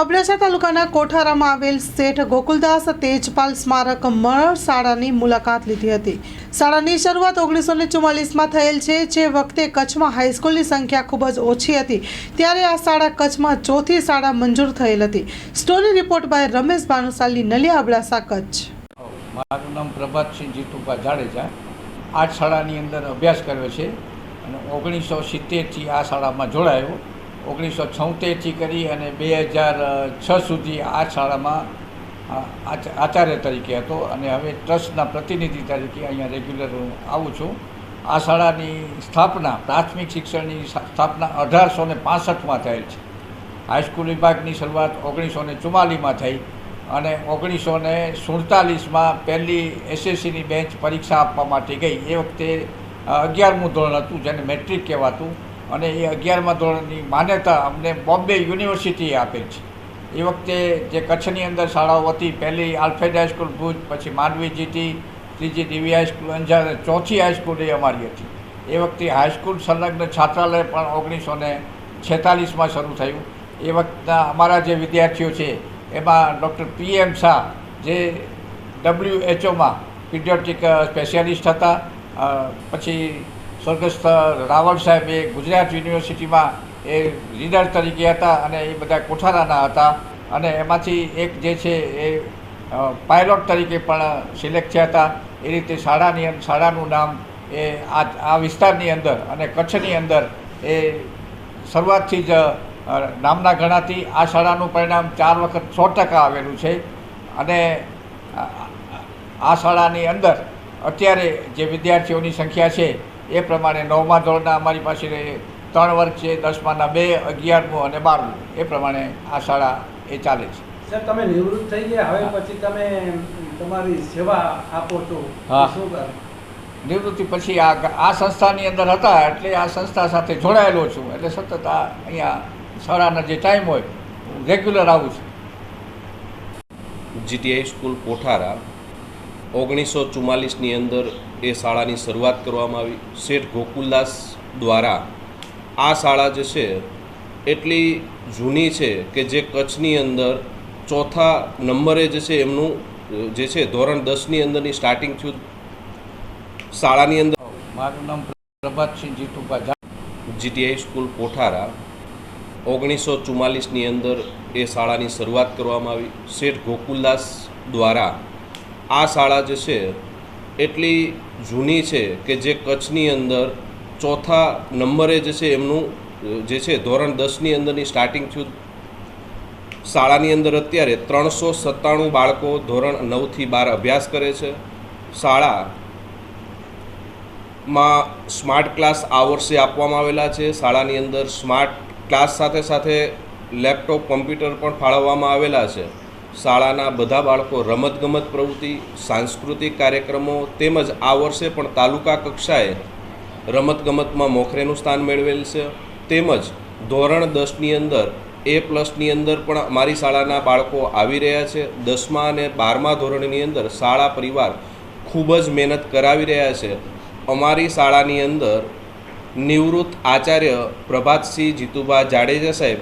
અબડાસા તાલુકાના કોઠારામાં આવેલ શેઠ ગોકુલદાસ તેજપાલ સ્મારક મળ શાળાની મુલાકાત લીધી હતી. શાળાની શરૂઆત ઓગણીસો ને ચુમ્માલીસમાં થયેલ છે, જે વખતે કચ્છમાં હાઈસ્કૂલની સંખ્યા ખૂબ જ ઓછી હતી. ત્યારે આ શાળા કચ્છમાં ચોથી શાળા મંજૂર થયેલ હતી. Story report by Ramesh Bhanushali Naliya Abdasa, Kutch. મારું નામ પ્રભાતસિંહ જીતુભા જાડેજા. આ શાળાની અંદર અભ્યાસ કર્યો છે અને ઓગણીસો સિત્તેરથી આ શાળામાં જોડાયો. ઓગણીસો છોતેરથી કરી અને બે હજાર છ સુધી આ શાળામાં આચાર્ય તરીકે હતો અને હવે ટ્રસ્ટના પ્રતિનિધિ તરીકે અહીંયા રેગ્યુલર હું આવું છું. આ શાળાની સ્થાપના, પ્રાથમિક શિક્ષણની સ્થાપના અઢારસો ને પાસઠમાં થયેલ છે. હાઈસ્કૂલ વિભાગની શરૂઆત ઓગણીસો ને ચુમ્માલીસમાં થઈ અને ઓગણીસો ને સુડતાલીસમાં પહેલી એસએસસીની બેન્ચ પરીક્ષા આપવા માટે ગઈ. એ વખતે અગિયારમું ધોરણ હતું, જેને મેટ્રિક કહેવાતું. અને એ અગિયારમા ધોરણની માન્યતા અમને બોમ્બે યુનિવર્સિટીએ આપેલ છે. એ વખતે જે કચ્છની અંદર શાળાઓ હતી, પહેલી આલ્ફેડ હાઈસ્કૂલ ભુજ, પછી માંડવી જીટી, ત્રીજી ડીવી હાઈસ્કૂલ અંજાર ચોથી હાઈસ્કૂલ એ અમારી હતી. એ વખતે હાઈસ્કૂલ સંલગ્ન છાત્રાલય પણ ઓગણીસો ને છેતાલીસમાં શરૂ થયું. એ વખતના અમારા જે વિદ્યાર્થીઓ છે, એમાં ડૉક્ટર પી એમ શાહ, જે ડબલ્યુ એચઓમાં પીડિયોટિક સ્પેશિયાલિસ્ટ હતા પછી સ્વર્ગસ્થ સાહેબ એ ગુજરાત યુનિવર્સિટીમાં એ લીડર તરીકે હતા અને એ બધા કોઠારાના હતા. અને એમાંથી એક જે છે એ પાયલોટ તરીકે પણ સિલેક્ટ થયા હતા. એ રીતે શાળાની શાળાનું નામ એ આ આ વિસ્તારની અંદર અને કચ્છની અંદર એ શરૂઆતથી જ નામના ગણાતી આ શાળાનું પરિણામ ચાર વખત સો ટકા આવેલું છે. અને આ શાળાની અંદર અત્યારે જે વિદ્યાર્થીઓની સંખ્યા છે એ પ્રમાણે નવમા ધોરણના અમારી પાસે ત્રણ વર્ગ છે દસમાના બે અગિયારમું અને બારમું. એ પ્રમાણે આ શાળા એ ચાલે છે. સર તમે નિવૃત્ત થઈ ગયા હવે પછી તમે તમારી સેવા આપો છો હા. શું કરો નિવૃત્તિ પછી આ આ સંસ્થાની અંદર હતા એટલે આ સંસ્થા સાથે જોડાયેલો છું. એટલે સતત આ અહીંયા શાળાના જે ટાઈમ હોય હું રેગ્યુલર આવું છું. જીટીઆઈ સ્કૂલ કોઠારા ઓગણીસો ચુમ્માલીસની અંદર એ શાળાની શરૂઆત કરવામાં આવી. શેઠ ગોકુલદાસ દ્વારા આ શાળા જે છે એટલી જૂની છે કે જે કચ્છની અંદર ચોથા નંબરે જે છે એમનું જે છે ધોરણ દસની અંદરની સ્ટાર્ટિંગ થયું. શાળાની અંદર મારું નામ પ્રભાતસિંહ જીતુભા જીટીઆઈ સ્કૂલ કોઠારા. ઓગણીસો ચુમ્માલીસની અંદર એ શાળાની શરૂઆત કરવામાં આવી. શેઠ ગોકુલદાસ દ્વારા આ શાળા જે છે, એટલી જૂની છે કે જે કચ્છની અંદર ચોથા નંબરે જે છે એમનું, જે છે ધોરણ દસની અંદરની સ્ટાર્ટિંગ થયું. શાળાની અંદર અત્યારે ત્રણસો સત્તાણું બાળકો ધોરણ નવથી બાર અભ્યાસ કરે છે. શાળા માં સ્માર્ટ ક્લાસ આ વર્ષે આપવામાં આવેલા છે. શાળાની અંદર સ્માર્ટ ક્લાસ સાથે સાથે લેપટોપ કમ્પ્યુટર પણ ફાળવવામાં આવેલા છે. શાળાના બધા બાળકો રમતગમત પ્રવૃત્તિ, સાંસ્કૃતિક કાર્યક્રમો તેમજ આ વર્ષે પણ તાલુકા કક્ષાએ રમતગમતમાં મોખરેનું સ્થાન મેળવેલ છે. તેમજ ધોરણ દસની અંદર, એ પ્લસની અંદર પણ અમારી શાળાના બાળકો આવી રહ્યા છે. દસમા અને બારમા ધોરણની અંદર શાળા પરિવાર ખૂબ જ મહેનત કરાવી રહ્યા છે. અમારી શાળાની અંદર નિવૃત્ત આચાર્ય પ્રભાતસિંહ જીતુભા જાડેજા સાહેબ,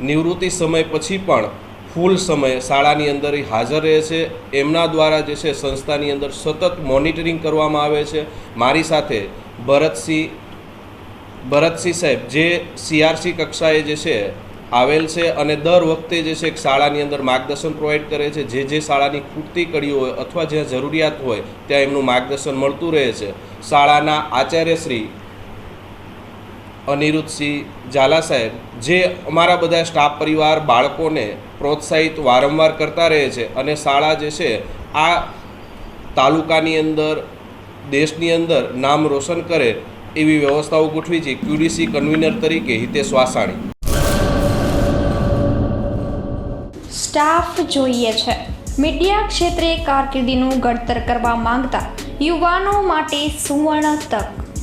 નિવૃત્તિ સમય પછી પણ ફૂલ સમય શાળાની અંદર એ હાજર રહે છે. એમના દ્વારા જે છે સંસ્થાની અંદર સતત મોનિટરિંગ કરવામાં આવે છે. મારી સાથે ભરતસિંહ ભરતસિંહ સાહેબ, જે સીઆરસી કક્ષાએ જે છે આવેલ છે અને દર વખતે જે છે શાળાની અંદર માર્ગદર્શન પ્રોવાઈડ કરે છે. જે જે શાળાની ખૂટતી કડીઓ હોય અથવા જ્યાં જરૂરિયાત હોય, ત્યાં એમનું માર્ગદર્શન મળતું રહે છે. શાળાના આચાર્યશ્રી અનિરુદ્ધસિંહ ઝાલા સાહેબ, જે અમારા બધા સ્ટાફ પરિવાર, બાળકોને પ્રોત્સાહિત વારંવાર કરતા રહે છે અને શાળા જે છે, આ તાલુકાની અંદર, દેશની અંદર નામ રોશન કરે એવી વ્યવસ્થાઓ ગોઠવી છે ક્યુડીસી કન્વીનર તરીકે હિતેશ વાસાણી. સ્ટાફ જોઈએ છે. મીડિયા ક્ષેત્રે કારકિર્દીનું ઘડતર કરવા માંગતા યુવાનો માટે સુવર્ણ તક.